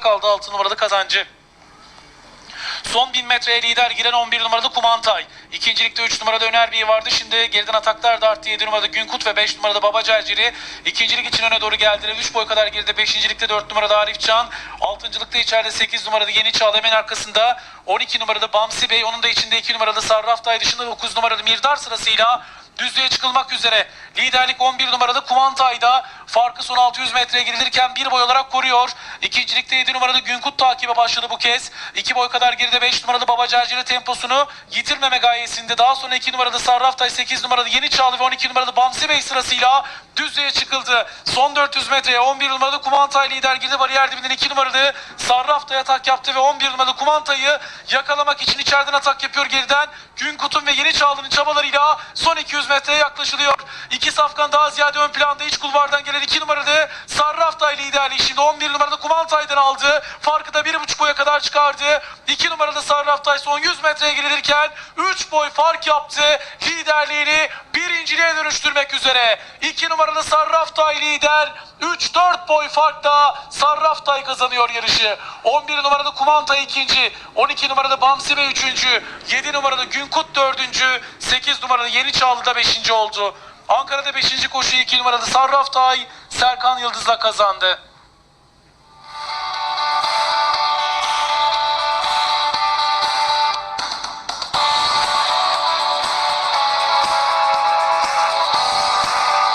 kaldı 6 numaralı kazancı. Son 1000 metreye lider giren 11 numaralı Kumantay. İkincilikte 3 numarada Öner vardı. Şimdi geriden ataklar da arttı. 7 numarada Günkut ve 5 numarada Baba Cerciri. İkincilik için öne doğru geldiler. 3 boy kadar geride. Beşincilikte 4 numarada Arif Can. Altıncılıkta içeride 8 numarada Yeni Çağla. Hemen arkasında 12 numarada Bamsi Bey. Onun da içinde 2 numarada Sarraftay dışında 9 numarada Mirdar sırasıyla düzlüğe çıkılmak üzere. Liderlik 11 numaralı Kumantay'da farkı son 600 metreye girilirken bir boy olarak koruyor. İkincilikte 7 numaralı Günkut takibe başladı bu kez. 2 boy kadar geride 5 numaralı Baba Cerciri temposunu yitirmeme gayesinde. Daha sonra 2 numaralı Sarraftay, 8 numaralı Yeni Çağlı ve 12 numaralı Bamsi Bey sırasıyla düzlüğe çıkıldı. Son 400 metreye 11 numaralı Kumantay lider girdi. Bariyer dibinden 2 numaralı Sarraftay atak yaptı ve 11 numaralı Kumantay'ı yakalamak için içeriden atak yapıyor geriden. Günkut'un ve Yeni Çağlı'nın çabalarıyla son 200 metreye yaklaşılıyor. İki safkan daha ziyade ön planda iç kulvardan gelen 2 numaralı Sarraftay liderliği şimdi 11 numaralı Kumantay'dan aldı. Farkı da 1,5 boya kadar çıkardı. 2 numaralı Sarraftay son 100 metreye girilirken 3 boy fark yaptı. Liderliğini birinciliğe dönüştürmek üzere. 2 numaralı Sarraftay lider. 3-4 boy farkla Sarraftay kazanıyor yarışı. 11 numaralı Kumantay ikinci. 12 numaralı Bamsi üçüncü. 7 numaralı Günkut dördüncü. 8 numaralı Yeni Çağlı da beşinci oldu. Ankara'da 5. koşuyu 2 numaralı Sarraftay Serkan Yıldız'la kazandı.